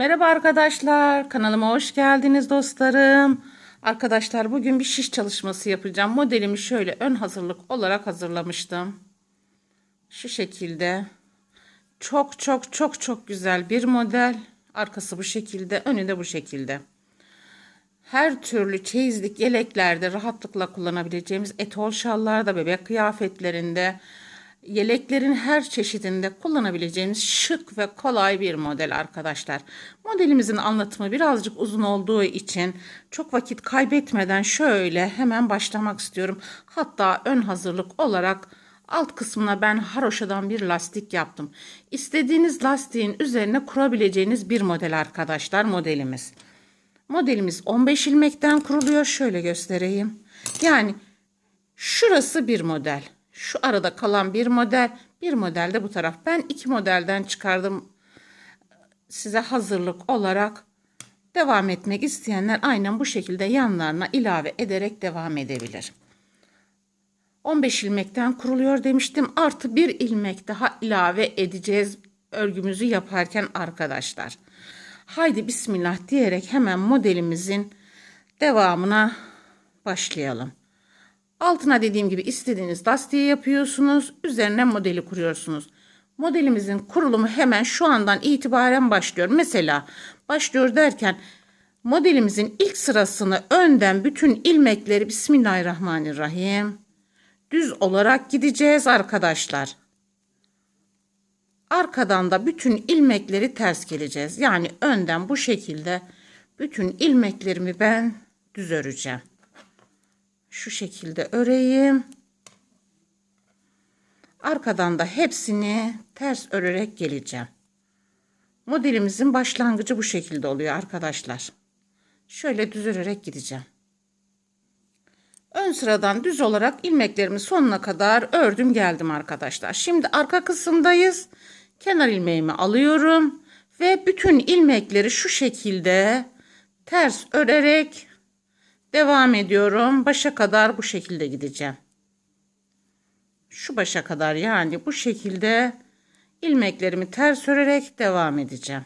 Merhaba arkadaşlar, kanalıma hoş geldiniz dostlarım. Arkadaşlar bugün bir şiş çalışması yapacağım. Modelimi şöyle ön hazırlık olarak hazırlamıştım. Şu şekilde. Çok çok çok çok güzel bir model. Arkası bu şekilde, önü de bu şekilde. Her türlü çeyizlik yeleklerde rahatlıkla kullanabileceğimiz etol şallarda, bebek kıyafetlerinde, yeleklerin her çeşidinde kullanabileceğimiz şık ve kolay bir model arkadaşlar. Modelimizin anlatımı birazcık uzun olduğu için çok vakit kaybetmeden şöyle hemen başlamak istiyorum. Hatta ön hazırlık olarak alt kısmına ben haroşadan bir lastik yaptım. İstediğiniz lastiğin üzerine kurabileceğiniz bir model arkadaşlar modelimiz. Modelimiz 15 ilmekten kuruluyor. Şöyle göstereyim. Yani şurası bir model. Şu arada kalan bir model. Bir model de bu taraf. Ben iki modelden çıkardım. Size hazırlık olarak devam etmek isteyenler aynen bu şekilde yanlarına ilave ederek devam edebilir. 15 ilmekten kuruluyor demiştim. Artı bir ilmek daha ilave edeceğiz örgümüzü yaparken arkadaşlar. Haydi bismillah diyerek hemen modelimizin devamına başlayalım. Altına dediğim gibi istediğiniz lastiği yapıyorsunuz. Üzerine modeli kuruyorsunuz. Modelimizin kurulumu hemen şu andan itibaren başlıyor. Mesela başlıyor derken modelimizin ilk sırasını önden bütün ilmekleri Bismillahirrahmanirrahim düz olarak gideceğiz arkadaşlar. Arkadan da bütün ilmekleri ters geleceğiz. Yani önden bu şekilde bütün ilmeklerimi ben düz öreceğim. Şu şekilde öreyim. Arkadan da hepsini ters örerek geleceğim. Modelimizin başlangıcı bu şekilde oluyor arkadaşlar. Şöyle düz örerek gideceğim. Ön sıradan düz olarak ilmeklerimi sonuna kadar ördüm geldim arkadaşlar. Şimdi arka kısımdayız. Kenar ilmeğimi alıyorum ve bütün ilmekleri şu şekilde ters örerek devam ediyorum. Başa kadar bu şekilde gideceğim. Şu başa kadar yani bu şekilde ilmeklerimi ters örerek devam edeceğim.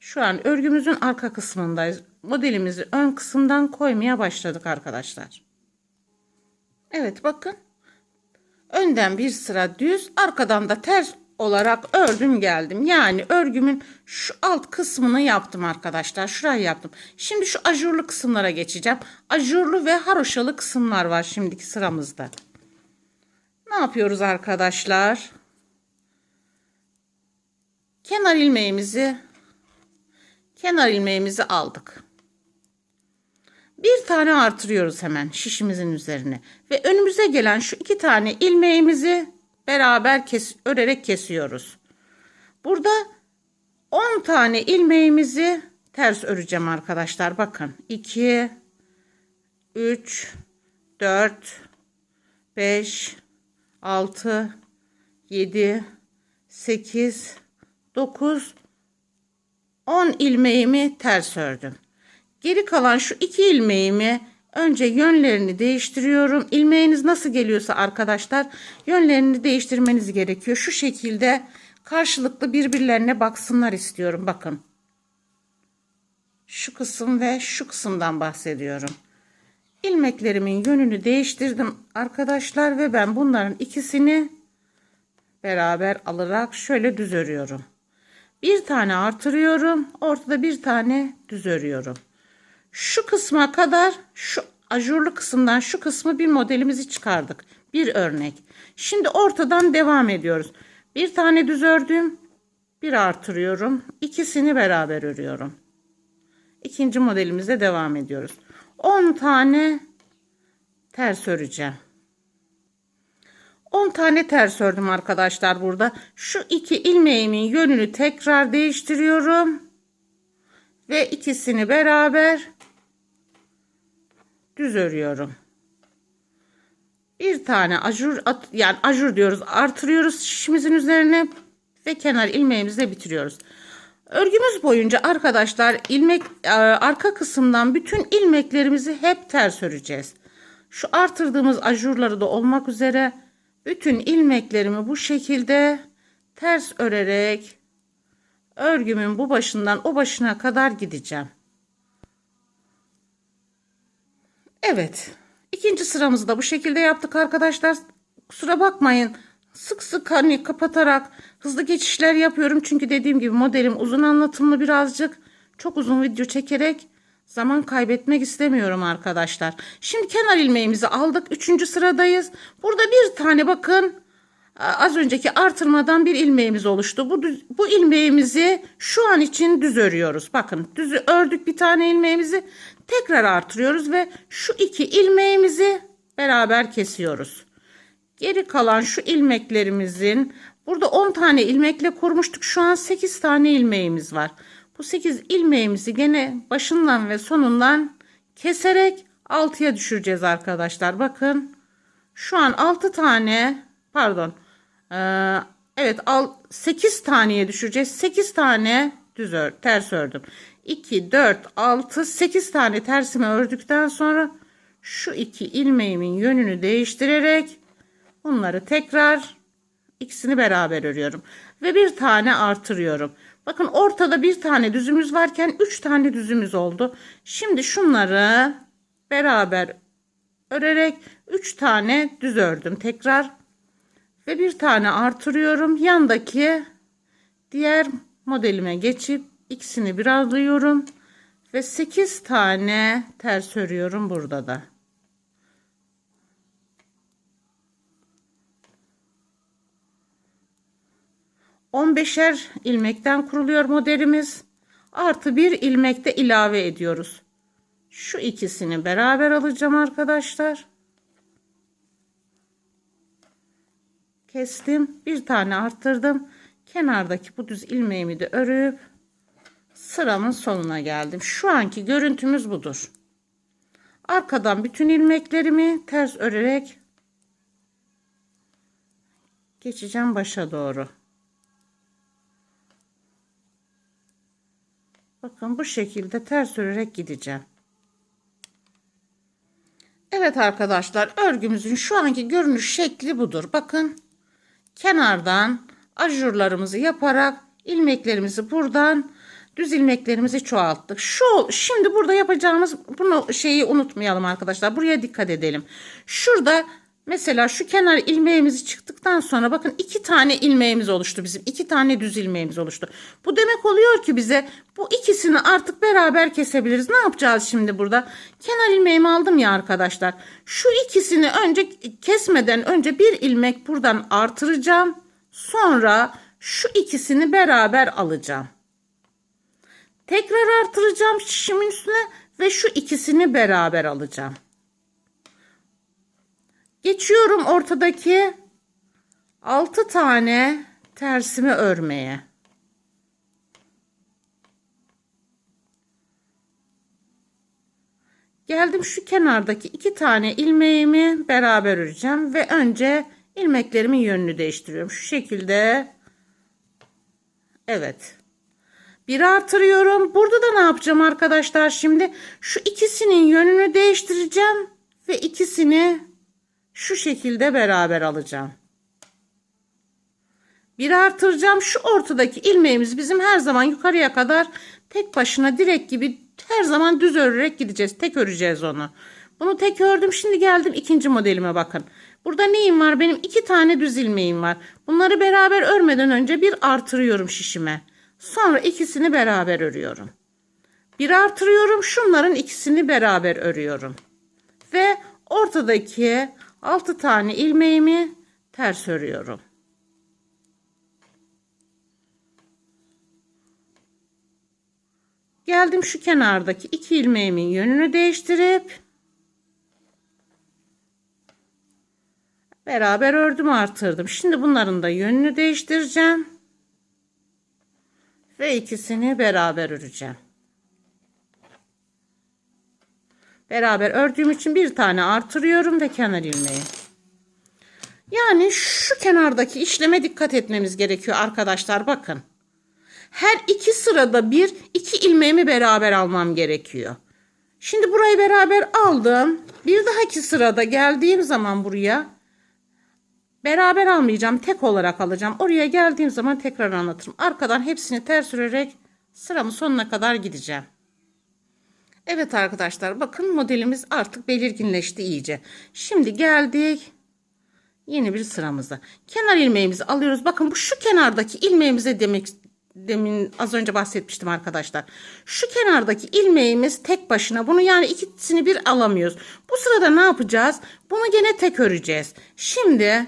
Şu an örgümüzün arka kısmındayız. Modelimizi ön kısımdan koymaya başladık arkadaşlar. Evet bakın. Önden bir sıra düz, arkadan da ters olarak ördüm geldim. Yani örgümün şu alt kısmını yaptım arkadaşlar. Şurayı yaptım. Şimdi şu ajurlu kısımlara geçeceğim. Ajurlu ve haroşalı kısımlar var şimdiki sıramızda. Ne yapıyoruz arkadaşlar? Kenar ilmeğimizi kenar ilmeğimizi aldık. Bir tane artırıyoruz hemen şişimizin üzerine. Ve önümüze gelen şu iki tane ilmeğimizi beraber kes, örerek kesiyoruz. Burada 10 tane ilmeğimizi ters öreceğim arkadaşlar. Bakın 2 3 4 5 6 7 8 9 10 ilmeğimi ters ördüm. Geri kalan şu iki ilmeğimi önce yönlerini değiştiriyorum. İlmeğiniz nasıl geliyorsa arkadaşlar yönlerini değiştirmeniz gerekiyor. Şu şekilde karşılıklı birbirlerine baksınlar istiyorum. Bakın. Şu kısım ve şu kısımdan bahsediyorum. İlmeklerimin yönünü değiştirdim arkadaşlar ve ben bunların ikisini beraber alarak şöyle düz örüyorum. Bir tane artırıyorum. Ortada bir tane düz örüyorum. Şu kısma kadar şu ajurlu kısımdan şu kısmı bir modelimizi çıkardık. Bir örnek. Şimdi ortadan devam ediyoruz. Bir tane düz ördüm. Bir artırıyorum. İkisini beraber örüyorum. İkinci modelimize devam ediyoruz. 10 tane ters öreceğim. 10 tane ters ördüm arkadaşlar burada. Şu iki ilmeğimin yönünü tekrar değiştiriyorum. Ve ikisini beraber düz örüyorum. Bir tane ajur at, yani ajur diyoruz artırıyoruz şişimizin üzerine ve kenar ilmeğimizle bitiriyoruz. Örgümüz boyunca arkadaşlar ilmek e, arka kısımdan bütün ilmeklerimizi hep ters öreceğiz. Şu artırdığımız ajurları da olmak üzere bütün ilmeklerimi bu şekilde ters örerek örgümün bu başından o başına kadar gideceğim. Evet. ikinci sıramızı da bu şekilde yaptık arkadaşlar. Kusura bakmayın. Sık sık hani kapatarak hızlı geçişler yapıyorum. Çünkü dediğim gibi modelim uzun anlatımlı birazcık. Çok uzun video çekerek zaman kaybetmek istemiyorum arkadaşlar. Şimdi kenar ilmeğimizi aldık. Üçüncü sıradayız. Burada bir tane bakın az önceki artırmadan bir ilmeğimiz oluştu. Bu, bu ilmeğimizi şu an için düz örüyoruz. Bakın düz ördük bir tane ilmeğimizi tekrar artırıyoruz ve şu iki ilmeğimizi beraber kesiyoruz. Geri kalan şu ilmeklerimizin burada 10 tane ilmekle kurmuştuk. Şu an 8 tane ilmeğimiz var. Bu 8 ilmeğimizi gene başından ve sonundan keserek 6'ya düşüreceğiz arkadaşlar. Bakın şu an 6 tane pardon ee, evet al 8 taneye düşüreceğiz. 8 tane düz ör, ters ördüm. 2 4 6 8 tane tersimi ördükten sonra şu iki ilmeğimin yönünü değiştirerek bunları tekrar ikisini beraber örüyorum ve bir tane artırıyorum. Bakın ortada bir tane düzümüz varken 3 tane düzümüz oldu. Şimdi şunları beraber örerek 3 tane düz ördüm tekrar ve bir tane artırıyorum. Yandaki diğer modelime geçip ikisini birazlıyorum ve 8 tane ters örüyorum burada da. On beşer ilmekten kuruluyor modelimiz. Artı bir ilmekte ilave ediyoruz. Şu ikisini beraber alacağım arkadaşlar. Kestim. Bir tane arttırdım. Kenardaki bu düz ilmeğimi de örüp sıramın sonuna geldim. Şu anki görüntümüz budur. Arkadan bütün ilmeklerimi ters örerek geçeceğim başa doğru. Bakın bu şekilde ters örerek gideceğim. Evet arkadaşlar örgümüzün şu anki görünüş şekli budur. Bakın kenardan ajurlarımızı yaparak ilmeklerimizi buradan düz ilmeklerimizi çoğalttık. Şu şimdi burada yapacağımız bunu şeyi unutmayalım arkadaşlar. Buraya dikkat edelim. Şurada mesela şu kenar ilmeğimizi çıktıktan sonra bakın iki tane ilmeğimiz oluştu bizim. iki tane düz ilmeğimiz oluştu. Bu demek oluyor ki bize bu ikisini artık beraber kesebiliriz. Ne yapacağız şimdi burada? Kenar ilmeğimi aldım ya arkadaşlar. Şu ikisini önce kesmeden önce bir ilmek buradan artıracağım. Sonra şu ikisini beraber alacağım. Tekrar artıracağım şişimin üstüne ve şu ikisini beraber alacağım. Geçiyorum ortadaki 6 tane tersimi örmeye. Geldim şu kenardaki iki tane ilmeğimi beraber öreceğim ve önce ilmeklerimin yönünü değiştiriyorum. Şu şekilde. Evet. Bir artırıyorum. Burada da ne yapacağım arkadaşlar şimdi? Şu ikisinin yönünü değiştireceğim ve ikisini şu şekilde beraber alacağım. Bir artıracağım. Şu ortadaki ilmeğimiz bizim her zaman yukarıya kadar tek başına direk gibi her zaman düz örerek gideceğiz. Tek öreceğiz onu. Bunu tek ördüm. Şimdi geldim ikinci modelime bakın. Burada neyim var? Benim iki tane düz ilmeğim var. Bunları beraber örmeden önce bir artırıyorum şişime. Sonra ikisini beraber örüyorum. Bir artırıyorum. Şunların ikisini beraber örüyorum. Ve ortadaki 6 tane ilmeğimi ters örüyorum. Geldim şu kenardaki iki ilmeğimin yönünü değiştirip beraber ördüm artırdım. Şimdi bunların da yönünü değiştireceğim. Ve ikisini beraber öreceğim. Beraber ördüğüm için bir tane artırıyorum ve kenar ilmeği. Yani şu kenardaki işleme dikkat etmemiz gerekiyor arkadaşlar bakın. Her iki sırada bir iki ilmeğimi beraber almam gerekiyor. Şimdi burayı beraber aldım. Bir dahaki sırada geldiğim zaman buraya Beraber almayacağım. Tek olarak alacağım. Oraya geldiğim zaman tekrar anlatırım. Arkadan hepsini ters örerek sıramın sonuna kadar gideceğim. Evet arkadaşlar bakın modelimiz artık belirginleşti iyice. Şimdi geldik yeni bir sıramıza. Kenar ilmeğimizi alıyoruz. Bakın bu şu kenardaki ilmeğimize demek demin az önce bahsetmiştim arkadaşlar. Şu kenardaki ilmeğimiz tek başına. Bunu yani ikisini bir alamıyoruz. Bu sırada ne yapacağız? Bunu gene tek öreceğiz. Şimdi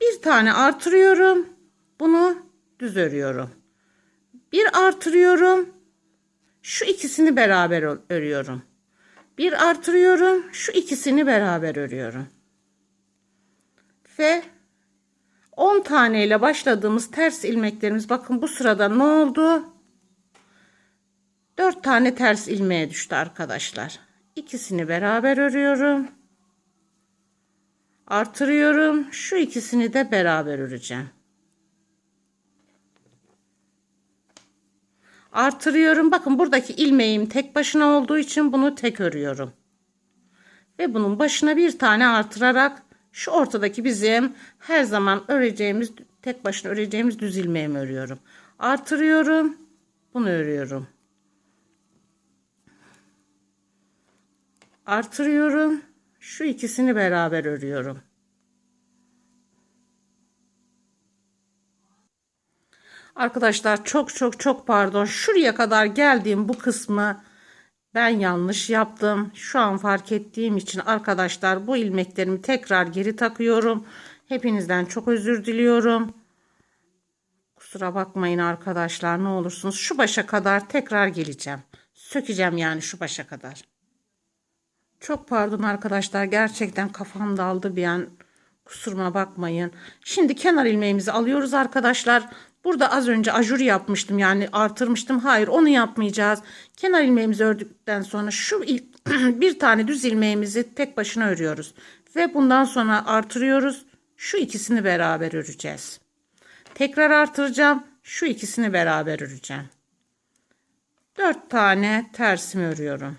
bir tane artırıyorum. Bunu düz örüyorum. Bir artırıyorum. Şu ikisini beraber örüyorum. Bir artırıyorum. Şu ikisini beraber örüyorum. Ve 10 tane ile başladığımız ters ilmeklerimiz bakın bu sırada ne oldu? 4 tane ters ilmeğe düştü arkadaşlar. İkisini beraber örüyorum. Artırıyorum. Şu ikisini de beraber öreceğim. Artırıyorum. Bakın buradaki ilmeğim tek başına olduğu için bunu tek örüyorum. Ve bunun başına bir tane artırarak şu ortadaki bizim her zaman öreceğimiz tek başına öreceğimiz düz ilmeğimi örüyorum. Artırıyorum. Bunu örüyorum. Artırıyorum. Şu ikisini beraber örüyorum. Arkadaşlar çok çok çok pardon. Şuraya kadar geldiğim bu kısmı ben yanlış yaptım. Şu an fark ettiğim için arkadaşlar bu ilmeklerimi tekrar geri takıyorum. Hepinizden çok özür diliyorum. Kusura bakmayın arkadaşlar ne olursunuz. Şu başa kadar tekrar geleceğim. Sökeceğim yani şu başa kadar. Çok pardon arkadaşlar. Gerçekten kafam daldı bir an. Kusuruma bakmayın. Şimdi kenar ilmeğimizi alıyoruz arkadaşlar. Burada az önce ajur yapmıştım yani artırmıştım. Hayır onu yapmayacağız. Kenar ilmeğimizi ördükten sonra şu bir tane düz ilmeğimizi tek başına örüyoruz. Ve bundan sonra artırıyoruz. Şu ikisini beraber öreceğiz. Tekrar artıracağım. Şu ikisini beraber öreceğim. 4 tane tersimi örüyorum.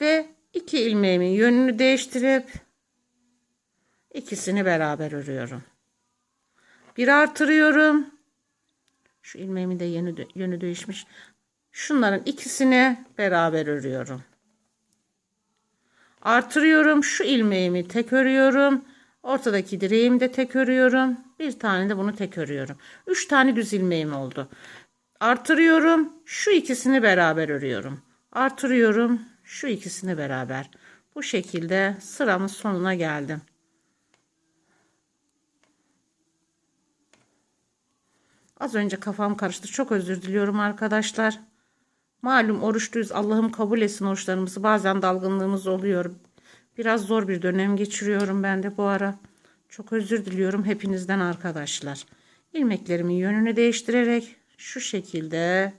Ve iki ilmeğimin yönünü değiştirip ikisini beraber örüyorum. Bir artırıyorum. Şu ilmeğimin de yönü, yönü değişmiş. Şunların ikisini beraber örüyorum. Artırıyorum. Şu ilmeğimi tek örüyorum. Ortadaki direğimi de tek örüyorum. Bir tane de bunu tek örüyorum. Üç tane düz ilmeğim oldu. Artırıyorum. Şu ikisini beraber örüyorum. Artırıyorum. Şu ikisini beraber. Bu şekilde sıramın sonuna geldim. Az önce kafam karıştı. Çok özür diliyorum arkadaşlar. Malum oruçluyuz. Allah'ım kabul etsin oruçlarımızı. Bazen dalgınlığımız oluyor. Biraz zor bir dönem geçiriyorum ben de bu ara. Çok özür diliyorum hepinizden arkadaşlar. İlmeklerimin yönünü değiştirerek şu şekilde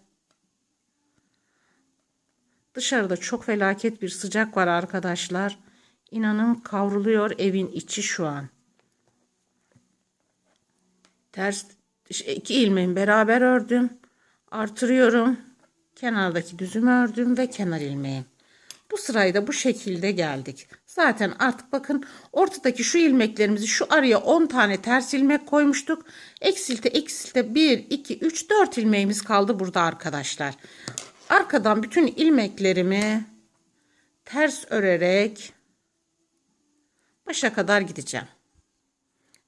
Dışarıda çok felaket bir sıcak var arkadaşlar. İnanın kavruluyor evin içi şu an. Ters iki ilmeğimi beraber ördüm. Artırıyorum. Kenardaki düzümü ördüm ve kenar ilmeğim. Bu sırayı da bu şekilde geldik. Zaten artık bakın ortadaki şu ilmeklerimizi şu araya 10 tane ters ilmek koymuştuk. Eksilte eksilte 1, 2, 3, 4 ilmeğimiz kaldı burada arkadaşlar. Arkadan bütün ilmeklerimi ters örerek başa kadar gideceğim.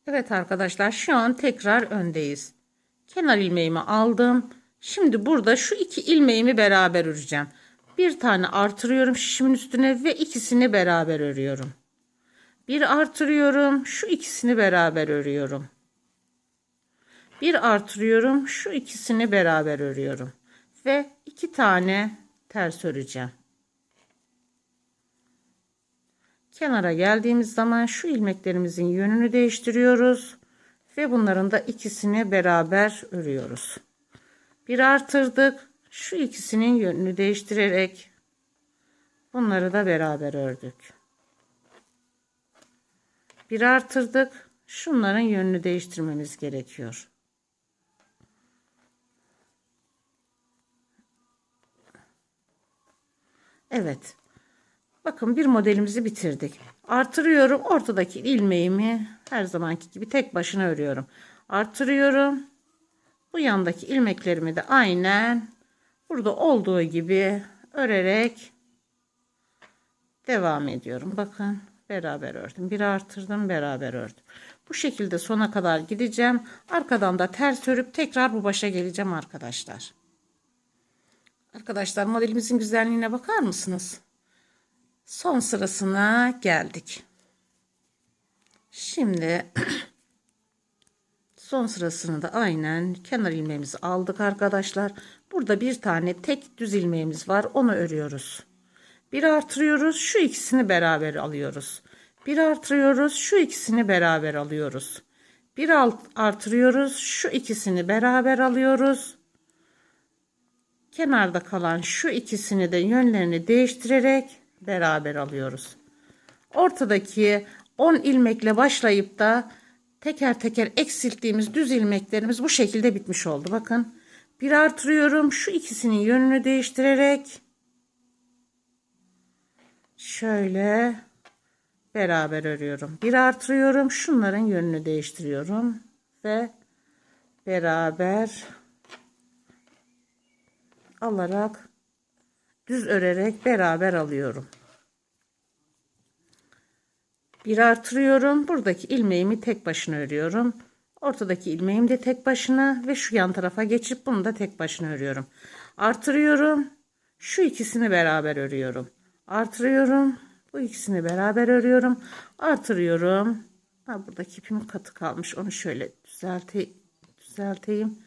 Evet arkadaşlar şu an tekrar öndeyiz. Kenar ilmeğimi aldım. Şimdi burada şu iki ilmeğimi beraber öreceğim. Bir tane artırıyorum şişimin üstüne ve ikisini beraber örüyorum. Bir artırıyorum şu ikisini beraber örüyorum. Bir artırıyorum şu ikisini beraber örüyorum ve iki tane ters öreceğim. Kenara geldiğimiz zaman şu ilmeklerimizin yönünü değiştiriyoruz ve bunların da ikisini beraber örüyoruz. Bir artırdık. Şu ikisinin yönünü değiştirerek bunları da beraber ördük. Bir artırdık. Şunların yönünü değiştirmemiz gerekiyor. Evet. Bakın bir modelimizi bitirdik. Artırıyorum. Ortadaki ilmeğimi her zamanki gibi tek başına örüyorum. Artırıyorum. Bu yandaki ilmeklerimi de aynen burada olduğu gibi örerek devam ediyorum. Bakın beraber ördüm. Bir artırdım beraber ördüm. Bu şekilde sona kadar gideceğim. Arkadan da ters örüp tekrar bu başa geleceğim arkadaşlar. Arkadaşlar modelimizin güzelliğine bakar mısınız? Son sırasına geldik. Şimdi son sırasını da aynen kenar ilmeğimizi aldık arkadaşlar. Burada bir tane tek düz ilmeğimiz var. Onu örüyoruz. Bir artırıyoruz. Şu ikisini beraber alıyoruz. Bir artırıyoruz. Şu ikisini beraber alıyoruz. Bir alt artırıyoruz. Şu ikisini beraber alıyoruz. Kenarda kalan şu ikisini de yönlerini değiştirerek beraber alıyoruz. Ortadaki 10 ilmekle başlayıp da teker teker eksilttiğimiz düz ilmeklerimiz bu şekilde bitmiş oldu. Bakın bir artırıyorum. Şu ikisinin yönünü değiştirerek şöyle beraber örüyorum. Bir artırıyorum. Şunların yönünü değiştiriyorum ve beraber alarak düz örerek beraber alıyorum. Bir artırıyorum. Buradaki ilmeğimi tek başına örüyorum. Ortadaki ilmeğim de tek başına ve şu yan tarafa geçip bunu da tek başına örüyorum. Artırıyorum. Şu ikisini beraber örüyorum. Artırıyorum. Bu ikisini beraber örüyorum. Artırıyorum. Ha, buradaki ipimin katı kalmış. Onu şöyle düzelte, düzelteyim.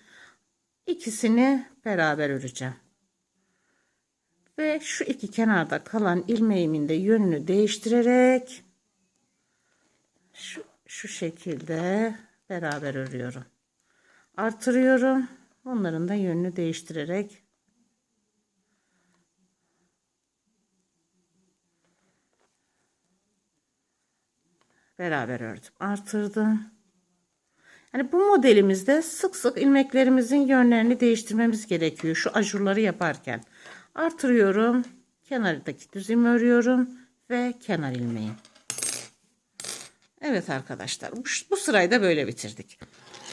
İkisini beraber öreceğim. Ve şu iki kenarda kalan ilmeğimin de yönünü değiştirerek şu, şu şekilde beraber örüyorum. Artırıyorum. Onların da yönünü değiştirerek beraber ördüm. Artırdım. Yani bu modelimizde sık sık ilmeklerimizin yönlerini değiştirmemiz gerekiyor. Şu ajurları yaparken. Artırıyorum. Kenardaki düzümü örüyorum. Ve kenar ilmeği. Evet arkadaşlar. Bu, bu sırayı da böyle bitirdik.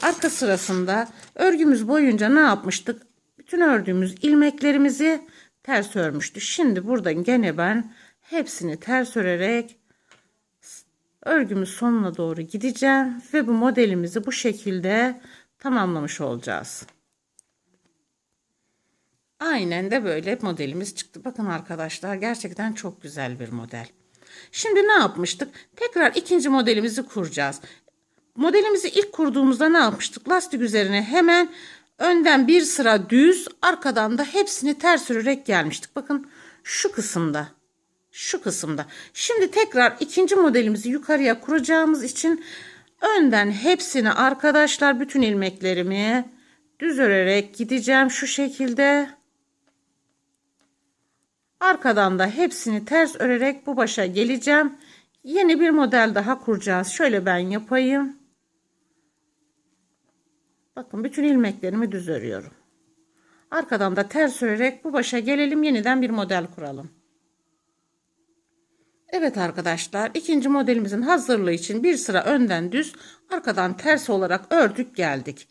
Arka sırasında örgümüz boyunca ne yapmıştık? Bütün ördüğümüz ilmeklerimizi ters örmüştü. Şimdi buradan gene ben hepsini ters örerek örgümün sonuna doğru gideceğim ve bu modelimizi bu şekilde tamamlamış olacağız. Aynen de böyle modelimiz çıktı. Bakın arkadaşlar gerçekten çok güzel bir model. Şimdi ne yapmıştık? Tekrar ikinci modelimizi kuracağız. Modelimizi ilk kurduğumuzda ne yapmıştık? Lastik üzerine hemen önden bir sıra düz arkadan da hepsini ters örerek gelmiştik. Bakın şu kısımda şu kısımda. Şimdi tekrar ikinci modelimizi yukarıya kuracağımız için önden hepsini arkadaşlar bütün ilmeklerimi düz örerek gideceğim şu şekilde. Arkadan da hepsini ters örerek bu başa geleceğim. Yeni bir model daha kuracağız. Şöyle ben yapayım. Bakın bütün ilmeklerimi düz örüyorum. Arkadan da ters örerek bu başa gelelim. Yeniden bir model kuralım. Evet arkadaşlar ikinci modelimizin hazırlığı için bir sıra önden düz arkadan ters olarak ördük geldik.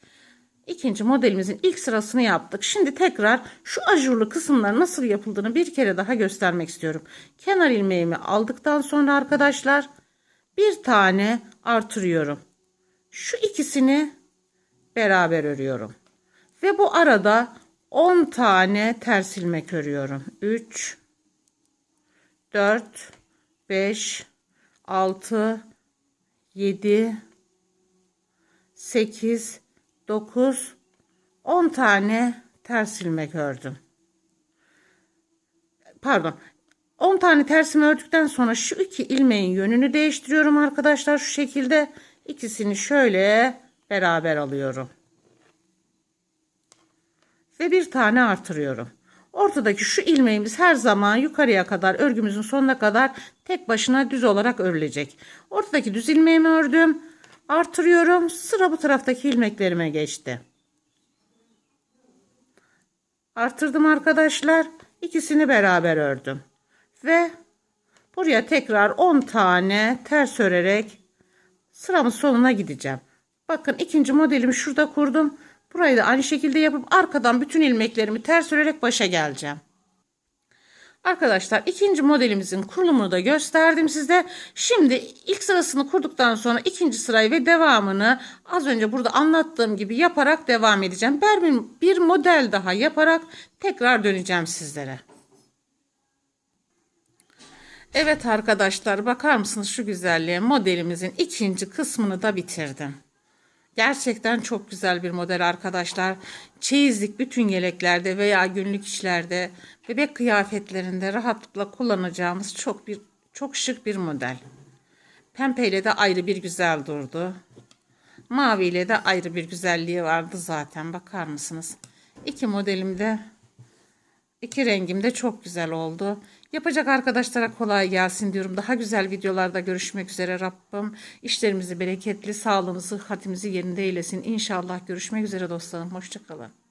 İkinci modelimizin ilk sırasını yaptık. Şimdi tekrar şu ajurlu kısımlar nasıl yapıldığını bir kere daha göstermek istiyorum. Kenar ilmeğimi aldıktan sonra arkadaşlar bir tane artırıyorum. Şu ikisini beraber örüyorum. Ve bu arada 10 tane ters ilmek örüyorum. 3 4 5 6 7 8 9 10 tane ters ilmek ördüm. Pardon. 10 tane tersimi ördükten sonra şu iki ilmeğin yönünü değiştiriyorum arkadaşlar şu şekilde. ikisini şöyle beraber alıyorum. Ve bir tane artırıyorum. Ortadaki şu ilmeğimiz her zaman yukarıya kadar örgümüzün sonuna kadar tek başına düz olarak örülecek. Ortadaki düz ilmeğimi ördüm. Artırıyorum. Sıra bu taraftaki ilmeklerime geçti. Artırdım arkadaşlar. İkisini beraber ördüm. Ve Buraya tekrar 10 tane ters örerek sıramın sonuna gideceğim. Bakın ikinci modelimi şurada kurdum. Burayı da aynı şekilde yapıp arkadan bütün ilmeklerimi ters örerek başa geleceğim. Arkadaşlar ikinci modelimizin kurulumunu da gösterdim size. Şimdi ilk sırasını kurduktan sonra ikinci sırayı ve devamını az önce burada anlattığım gibi yaparak devam edeceğim. Ben bir, model daha yaparak tekrar döneceğim sizlere. Evet arkadaşlar bakar mısınız şu güzelliğe modelimizin ikinci kısmını da bitirdim. Gerçekten çok güzel bir model arkadaşlar. Çeyizlik bütün yeleklerde veya günlük işlerde, bebek kıyafetlerinde rahatlıkla kullanacağımız çok bir çok şık bir model. Pembeyle de ayrı bir güzel durdu. Maviyle de ayrı bir güzelliği vardı zaten. Bakar mısınız? İki modelimde iki rengim de çok güzel oldu. Yapacak arkadaşlara kolay gelsin diyorum. Daha güzel videolarda görüşmek üzere Rabbim. İşlerimizi bereketli, sağlığımızı, hatimizi yerinde eylesin. İnşallah görüşmek üzere dostlarım. Hoşçakalın.